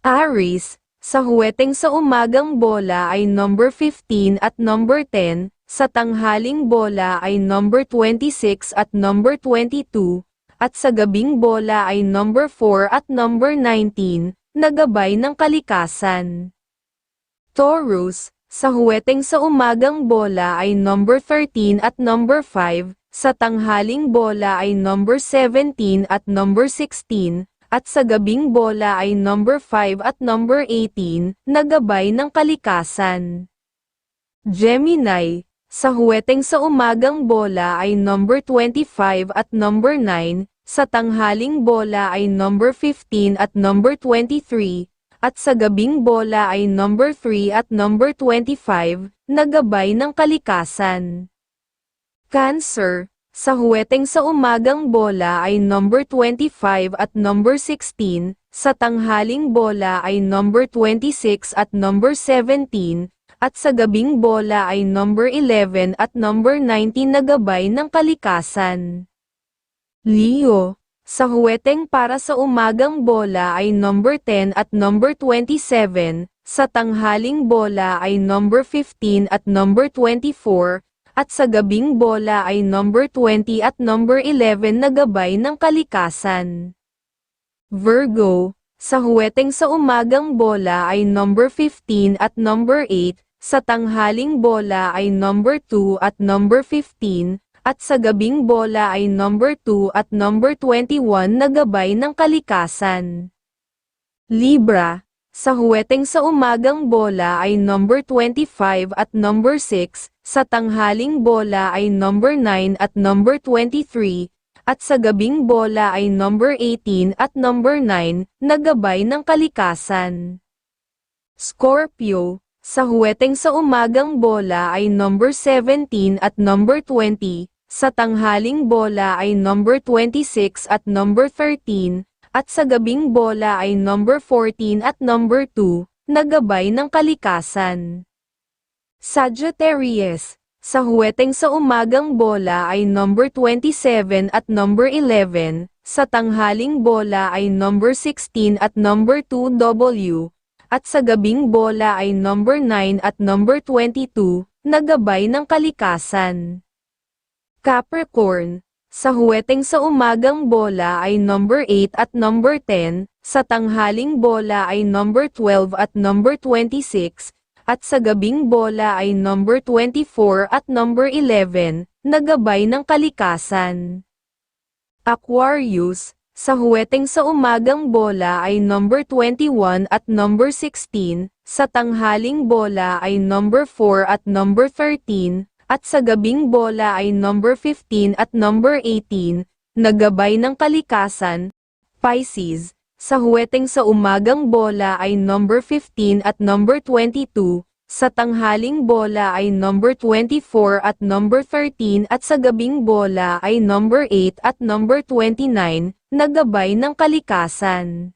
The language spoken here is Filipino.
Aris, sa huweteng sa umagang bola ay number 15 at number 10, sa tanghaling bola ay number 26 at number 22, at sa gabing bola ay number 4 at number 19, nagabay ng kalikasan. Taurus, sa huweteng sa umagang bola ay number 13 at number 5, sa tanghaling bola ay number 17 at number 16, at sa gabing bola ay number 5 at number 18, nagabay ng kalikasan. Gemini, sa huweteng sa umagang bola ay number 25 at number 9, sa tanghaling bola ay number 15 at number 23, at sa gabing bola ay number 3 at number 25, nagabay ng kalikasan. Cancer, sa huweteng sa umagang bola ay number 25 at number 16, sa tanghaling bola ay number 26 at number 17, at sa gabing bola ay number 11 at number 19 na gabay ng kalikasan. Leo, sa huweteng para sa umagang bola ay number 10 at number 27, sa tanghaling bola ay number 15 at number 24, at sa gabing bola ay number 20 at number 11 na gabay ng kalikasan. Virgo, sa huweteng sa umagang bola ay number 15 at number 8, sa tanghaling bola ay number 2 at number 15, at sa gabing bola ay number 2 at number 21 na gabay ng kalikasan. Libra, sa huweteng sa umagang bola ay number 25 at number 6, sa tanghaling bola ay number 9 at number 23, at sa gabing bola ay number 18 at number 9, nagabay ng kalikasan. Scorpio, sa huweteng sa umagang bola ay number 17 at number 20, sa tanghaling bola ay number 26 at number 13, at sa gabing bola ay number 14 at number 2, nagabay ng kalikasan. Sagittarius, sa huweteng sa umagang bola ay number 27 at number 11, sa tanghaling bola ay number 16 at number 2W, at sa gabing bola ay number 9 at number 22, nagabay ng kalikasan. Capricorn, sa huweteng sa umagang bola ay number 8 at number 10, sa tanghaling bola ay number 12 at number 26, at sa gabing bola ay number 24 at number 11, nagabay ng kalikasan. Aquarius, sa huweteng sa umagang bola ay number 21 at number 16, sa tanghaling bola ay number 4 at number 13, at sa gabing bola ay number 15 at number 18, nagabay ng kalikasan, Pisces, sa huweteng sa umagang bola ay number 15 at number 22, sa tanghaling bola ay number 24 at number 13 at sa gabing bola ay number 8 at number 29, nagabay ng kalikasan.